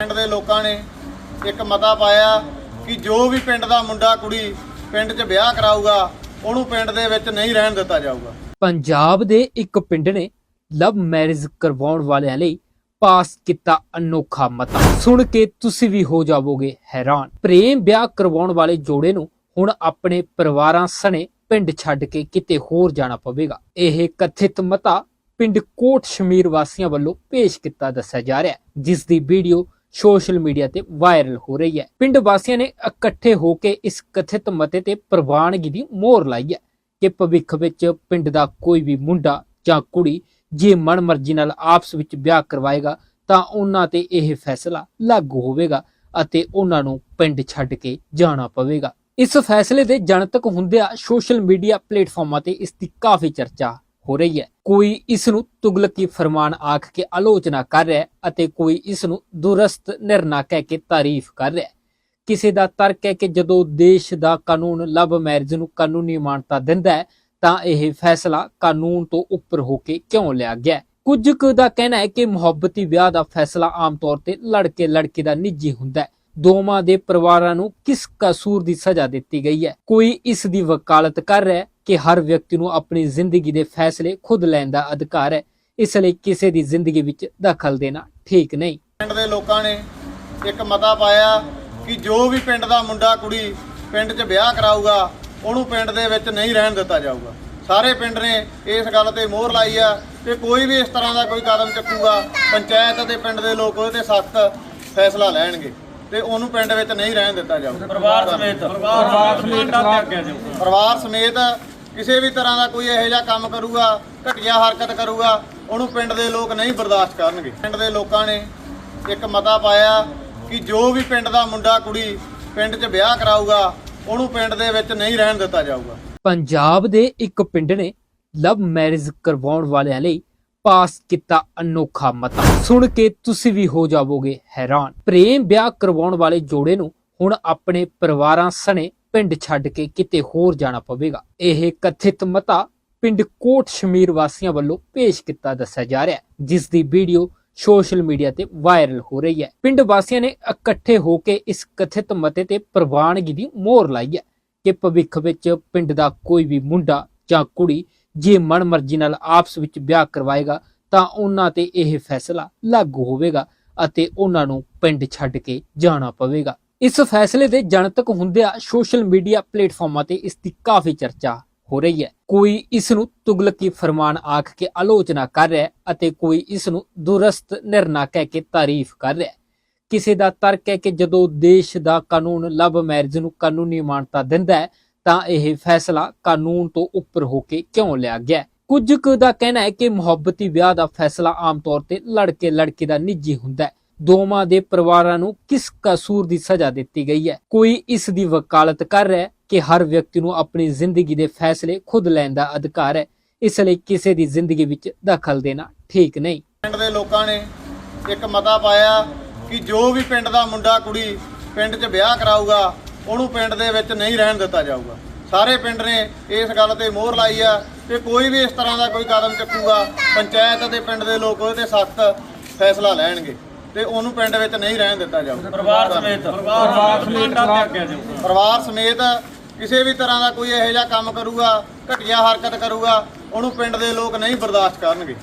ਪਿੰਡ ਦੇ ਲੋਕਾਂ ਨੇ ਇੱਕ ਮਤਾ ਪਾਇਆ ਕਿ ਜੋ ਵੀ ਪਿੰਡ ਦਾ ਮੁੰਡਾ ਕੁੜੀ ਪਿੰਡ 'ਚ ਵਿਆਹ ਕਰਾਊਗਾ, ਉਹਨੂੰ ਪਿੰਡ ਦੇ ਵਿੱਚ ਨਹੀਂ ਰਹਿਣ ਦਿੱਤਾ ਜਾਊਗਾ। ਪੰਜਾਬ ਦੇ ਇੱਕ ਪਿੰਡ ਨੇ ਲਵ ਮੈਰਿਜ ਕਰਵਾਉਣ ਵਾਲਿਆਂ ਲਈ ਪਾਸ ਕੀਤਾ ਅਨੋਖਾ ਮਤਾ। ਸੁਣ ਕੇ ਤੁਸੀਂ ਵੀ ਹੋ ਜਾਵੋਗੇ ਹੈਰਾਨ। ਪ੍ਰੇਮ ਵਿਆਹ ਕਰਵਾਉਣ ਵਾਲੇ ਜੋੜੇ ਨੂੰ ਹੁਣ ਆਪਣੇ ਪਰਿਵਾਰਾਂ ਸਣੇ ਪਿੰਡ ਛੱਡ ਕੇ ਕਿਤੇ ਹੋਰ ਜਾਣਾ ਪਵੇਗਾ। ਇਹ ਕਥਿਤ ਮਤਾ ਪਿੰਡ ਕੋਟ ਸ਼ਮੀਰ ਵਾਸੀਆਂ ਵੱਲੋਂ ਪੇਸ਼ ਕੀਤਾ ਦੱਸਿਆ ਜਾ ਰਿਹਾ ਜਿਸ ਦੀ ਵੀਡੀਓ ਸੋਸ਼ਲ ਮੀਡੀਆ ਤੇ ਵਾਇਰਲ ਹੋ ਰਹੀ ਹੈ। ਪਿੰਡ ਵਾਸੀਆਂ ਨੇ ਇਕੱਠੇ ਹੋ ਕੇ ਇਸ ਕਥਿਤ ਮਤੇ ਤੇ ਪ੍ਰਵਾਨਗੀ ਦੀ ਮੋਹਰ ਲਾਈ ਹੈ ਕਿ ਭਵਿੱਖ ਵਿੱਚ ਪਿੰਡ ਦਾ ਕੋਈ ਵੀ ਮੁੰਡਾ ਜਾਂ ਕੁੜੀ ਜੇ ਮਨਮਰਜ਼ੀ ਨਾਲ ਆਪਸ ਵਿੱਚ ਵਿਆਹ ਕਰਵਾਏਗਾ ਤਾਂ ਉਹਨਾਂ ਤੇ ਇਹ ਫੈਸਲਾ ਲਾਗੂ ਹੋਵੇਗਾ ਅਤੇ ਉਹਨਾਂ ਨੂੰ ਪਿੰਡ ਛੱਡ ਕੇ ਜਾਣਾ ਪਵੇਗਾ। ਇਸ ਫੈਸਲੇ ਦੇ ਜਨਤਕ ਹੁੰਦਿਆਂ ਸੋਸ਼ਲ ਮੀਡੀਆ ਪਲੇਟਫਾਰਮਾਂ ਤੇ ਇਸ ਦੀ ਕਾਫੀ ਚਰਚਾ ਹੋ ਰਹੀ ਹੈ। ਕੋਈ ਇਸ ਨੂੰ ਤੁਗਲਕੀ ਫਰਮਾਨ ਆਖ ਕੇ ਆਲੋਚਨਾ ਕਰ ਰਿਹਾ ਹੈ ਅਤੇ ਕੋਈ ਇਸ ਨੂੰ ਦੁਰਸਤ ਨਿਰਣਾ ਕਹਿ ਕੇ ਤਾਰੀਫ ਕਰ ਰਿਹਾ ਹੈ। ਕਿਸੇ ਦਾ ਤਰਕ ਹੈ ਕਿ ਜਦੋਂ ਦੇਸ਼ ਦਾ ਕਾਨੂੰਨ ਲਵ ਮੈਰਿਜ ਨੂੰ ਕਾਨੂੰਨੀ ਮਾਨਤਾ ਦਿੰਦਾ ਹੈ, ਤਾਂ ਇਹ ਫੈਸਲਾ ਕਾਨੂੰਨ ਤੋਂ ਉੱਪਰ ਹੋ ਕੇ ਕਿਉਂ ਲਿਆ ਗਿਆ ਹੈ? ਕੁਝ ਕੁ ਦਾ ਕਹਿਣਾ ਹੈ ਕਿ ਮੁਹੱਬਤੀ ਵਿਆਹ ਦਾ ਫੈਸਲਾ ਆਮ ਤੌਰ ਤੇ ਲੜਕੇ ਲੜਕੀ ਦਾ ਨਿੱਜੀ ਹੁੰਦਾ ਹੈ। ਦੋਵਾਂ ਦੇ ਪਰਿਵਾਰਾਂ ਨੂੰ ਕਿਸ ਕਸੂਰ ਦੀ ਸਜ਼ਾ ਦਿੱਤੀ ਗਈ ਹੈ? ਕੋਈ ਇਸ ਦੀ ਵਕਾਲਤ ਕਰ ਰਿਹਾ ਕਿ ਹਰ ਵਿਅਕਤੀ ਨੂੰ ਆਪਣੀ ਜ਼ਿੰਦਗੀ ਦੇ ਫੈਸਲੇ ਖੁਦ ਲੈਣ ਦਾ ਅਧਿਕਾਰ ਹੈ? ਇਸ ਲਈ ਕਿਸੇ ਦੀ ਜ਼ਿੰਦਗੀ ਵਿੱਚ ਦਖਲ ਦੇਣਾ ਠੀਕ ਨਹੀਂ। ਪਿੰਡ ਦੇ ਲੋਕਾਂ ਨੇ ਇੱਕ ਮਤਾ ਪਾਇਆ ਕਿ ਜੋ ਵੀ ਪਿੰਡ ਦਾ ਮੁੰਡਾ ਕੁੜੀ ਪਿੰਡ 'ਚ ਵਿਆਹ ਕਰਾਊਗਾ, ਉਹਨੂੰ ਪਿੰਡ ਦੇ ਵਿੱਚ ਨਹੀਂ ਰਹਿਣ ਦਿੱਤਾ ਜਾਊਗਾ। ਸਾਰੇ ਪਿੰਡ ਨੇ ਇਸ ਗੱਲ ਤੇ ਮੋਹਰ ਲਾਈ ਆ ਕਿ ਕੋਈ ਵੀ ਇਸ ਤਰ੍ਹਾਂ ਦਾ ਕੋਈ ਕਦਮ ਚੱਕੂਗਾ, ਪੰਚਾਇਤ ਅਤੇ ਪਿੰਡ ਦੇ ਲੋਕ ਉਹਦੇ ਤੇ ਸਖਤ ਫੈਸਲਾ ਲੈਣਗੇ। ਤੇ ਉਹਨੂੰ ਪਿੰਡ ਵਿੱਚ ਨਹੀਂ ਰਹਿਣ ਦਿੱਤਾ ਜਾਊਗਾ ਪਰਿਵਾਰ ਸਮੇਤ। ਪਰਿਵਾਰ ਸਮੇਤ। ਪਰਿਵਾਰ ਸਮੇਤ ਕਿਸੇ ਵੀ ਤਰ੍ਹਾਂ ਦਾ ਕੋਈ ਇਹੋ ਜਿਹਾ ਕੰਮ ਕਰੂਗਾ ਘਟੀਆ ਹਰਕਤ ਕਰੂਗਾ ਉਹਨੂੰ ਪਿੰਡ ਦੇ ਲੋਕ ਨਹੀਂ ਬਰਦਾਸ਼ਤ ਕਰਨਗੇ। ਪਿੰਡ ਦੇ ਲੋਕਾਂ ਨੇ ਇੱਕ ਮਤਾ ਪਾਇਆ ਕਿ ਜੋ ਵੀ ਪਿੰਡ ਦਾ ਮੁੰਡਾ ਕੁੜੀ ਪਿੰਡ 'ਚ ਵਿਆਹ ਕਰਾਊਗਾ ਉਹਨੂੰ ਪਿੰਡ ਦੇ ਵਿੱਚ ਨਹੀਂ ਰਹਿਣ ਦਿੱਤਾ ਜਾਊਗਾ। ਪੰਜਾਬ ਦੇ ਇੱਕ ਪਿੰਡ ਨੇ ਲਵ ਮੈਰਿਜ ਕਰਵਾਉਣ ਵਾਲਿਆਂ ਲਈ ਪਾਸ ਕੀਤਾ ਅਨੋਖਾ ਮਤਾ। ਸੁਣ ਕੇ ਤੁਸੀਂ ਵੀ ਹੋ ਜਾਵੋਗੇ ਹੈਰਾਨ। ਪ੍ਰੇਮ ਵਿਆਹ ਕਰਵਾਉਣ ਵਾਲੇ ਜੋੜੇ ਨੂੰ ਹੁਣ ਆਪਣੇ ਪਰਿਵਾਰਾਂ ਸਣੇ ਪਿੰਡ ਛੱਡ ਕੇ ਕਿਤੇ ਹੋਰ ਜਾਣਾ ਪਵੇਗਾ। ਇਹ ਕਥਿਤ ਮਤਾ ਪਿੰਡ ਕੋਟ ਸ਼ਮੀਰ ਵਾਸੀਆਂ ਵੱਲੋਂ ਪੇਸ਼ ਕੀਤਾ ਦੱਸਿਆ ਜਾ ਰਿਹਾ ਹੈ, ਜਿਸ ਦੀ ਵੀਡੀਓ ਸੋਸ਼ਲ ਮੀਡੀਆ ਤੇ ਵਾਇਰਲ ਹੋ ਰਹੀ ਹੈ। ਪਿੰਡ ਵਾਸੀਆਂ ਨੇ ਇਕੱਠੇ ਹੋ ਕੇ ਇਸ ਕਥਿਤ ਮਤੇ ਤੇ ਪ੍ਰਵਾਨਗੀ ਦੀ ਮੋਹਰ ਲਾਈ ਹੈ ਕਿ ਭਵਿੱਖ ਵਿੱਚ ਪਿੰਡ ਦਾ ਕੋਈ ਵੀ ਮੁੰਡਾ ਜਾਂ ਕੁੜੀ ਜੇ ਮਨ ਮਰਜ਼ੀ ਨਾਲ ਆਪਸ ਵਿੱਚ ਵਿਆਹ ਕਰਵਾਏਗਾ, ਤਾਂ ਉਹਨਾਂ ਤੇ ਇਹ ਫੈਸਲਾ ਲਾਗੂ ਹੋਵੇਗਾ ਅਤੇ ਉਹਨਾਂ ਨੂੰ ਪਿੰਡ ਛੱਡ ਕੇ ਜਾਣਾ ਪਵੇਗਾ। ਇਸ ਫੈਸਲੇ ਦੇ ਜਨਤਕ ਹੁੰਦਿਆਂ ਸੋਸ਼ਲ ਮੀਡੀਆ ਪਲੇਟਫਾਰਮਾਂ ਤੇ ਇਸ ਦੀ ਕਾਫੀ ਚਰਚਾ ਹੋ ਰਹੀ ਹੈ। ਕੋਈ ਇਸ ਨੂੰ ਤੁਗਲਕੀ ਫਰਮਾਨ ਆਖ ਕੇ ਆਲੋਚਨਾ ਕਰ ਰਿਹਾ ਹੈ ਅਤੇ ਕੋਈ ਇਸ ਨੂੰ ਦੁਰਸਤ ਨਿਰਣਾ ਕਹਿ ਕੇ ਤਾਰੀਫ ਕਰ ਰਿਹਾ ਹੈ। ਕਿਸੇ ਦਾ ਤਰਕ ਹੈ ਕਿ ਜਦੋਂ ਦੇਸ਼ ਦਾ ਕਾਨੂੰਨ ਲਵ ਮੈਰਿਜ ਨੂੰ ਕਾਨੂੰਨੀ ਮਾਨਤਾ ਦਿੰਦਾ ਹੈ ਤਾਂ ਇਹ ਫੈਸਲਾ ਕਾਨੂੰਨ ਤੋਂ ਉੱਪਰ ਹੋ ਕੇ ਕਿਉਂ ਲਿਆ ਗਿਆ? ਕੁਝ ਕੁ ਦਾ ਕਹਿਣਾ ਹੈ ਕਿ ਮੁਹੱਬਤੀ ਵਿਆਹ ਦਾ ਫੈਸਲਾ ਆਮ ਤੌਰ ਤੇ ਲੜਕੇ ਲੜਕੀ ਦਾ ਨਿੱਜੀ ਹੁੰਦਾ ਹੈ। ਦੋਵਾਂ ਦੇ ਪਰਿਵਾਰਾਂ ਨੂੰ ਕਿਸ ਕਸੂਰ ਦੀ ਸਜ਼ਾ ਦਿੱਤੀ ਗਈ ਹੈ? ਕੋਈ ਇਸ ਦੀ ਵਕਾਲਤ ਕਰ ਰਿਹਾ ਹੈ ਕਿ ਹਰ ਵਿਅਕਤੀ ਨੂੰ ਆਪਣੀ ਜ਼ਿੰਦਗੀ ਦੇ ਫੈਸਲੇ ਖੁਦ ਲੈਣ ਦਾ ਅਧਿਕਾਰ ਹੈ? ਇਸ ਲਈ ਕਿਸੇ ਦੀ ਜ਼ਿੰਦਗੀ ਵਿੱਚ ਦਖਲ ਦੇਣਾ ਠੀਕ ਨਹੀਂ। ਪਿੰਡ ਦੇ ਲੋਕਾਂ ਨੇ ਇੱਕ ਮਤਾ ਪਾਇਆ ਕਿ ਜੋ ਵੀ ਪਿੰਡ ਦਾ ਮੁੰਡਾ ਕੁੜੀ ਪਿੰਡ 'ਚ ਵਿਆਹ ਕਰਾਊਗਾ ਉਹਨੂੰ ਪਿੰਡ ਦੇ ਵਿੱਚ ਨਹੀਂ ਰਹਿਣ ਦਿੱਤਾ ਜਾਊਗਾ। ਸਾਰੇ ਪਿੰਡ ਨੇ ਇਸ ਗੱਲ ਤੇ ਮੋਹਰ ਲਾਈ ਆ ਕਿ ਕੋਈ ਵੀ ਇਸ ਤਰ੍ਹਾਂ ਦਾ ਕੋਈ ਕਦਮ ਚੱਕੂਗਾ ਪੰਚਾਇਤ ਅਤੇ ਪਿੰਡ ਦੇ ਲੋਕ ਉਹਦੇ ਤੇ ਸਖਤ ਫੈਸਲਾ ਲੈਣਗੇ ਤੇ ਉਹਨੂੰ ਪਿੰਡ ਵਿੱਚ ਨਹੀਂ ਰਹਿਣ ਦਿੱਤਾ ਜਾਊਗਾ। ਪਰਿਵਾਰ ਸਮੇਤ ਪਰਿਵਾਰ ਸਮੇਤ ਪਰਿਵਾਰ ਕਿਸੇ ਵੀ ਤਰ੍ਹਾਂ ਦਾ ਕੋਈ ਇਹੋ ਜਿਹਾ ਕੰਮ ਕਰੂਗਾ ਘਟੀਆ ਹਰਕਤ ਕਰੂਗਾ ਉਹਨੂੰ ਪਿੰਡ ਦੇ ਲੋਕ ਨਹੀਂ ਬਰਦਾਸ਼ਤ ਕਰਨਗੇ।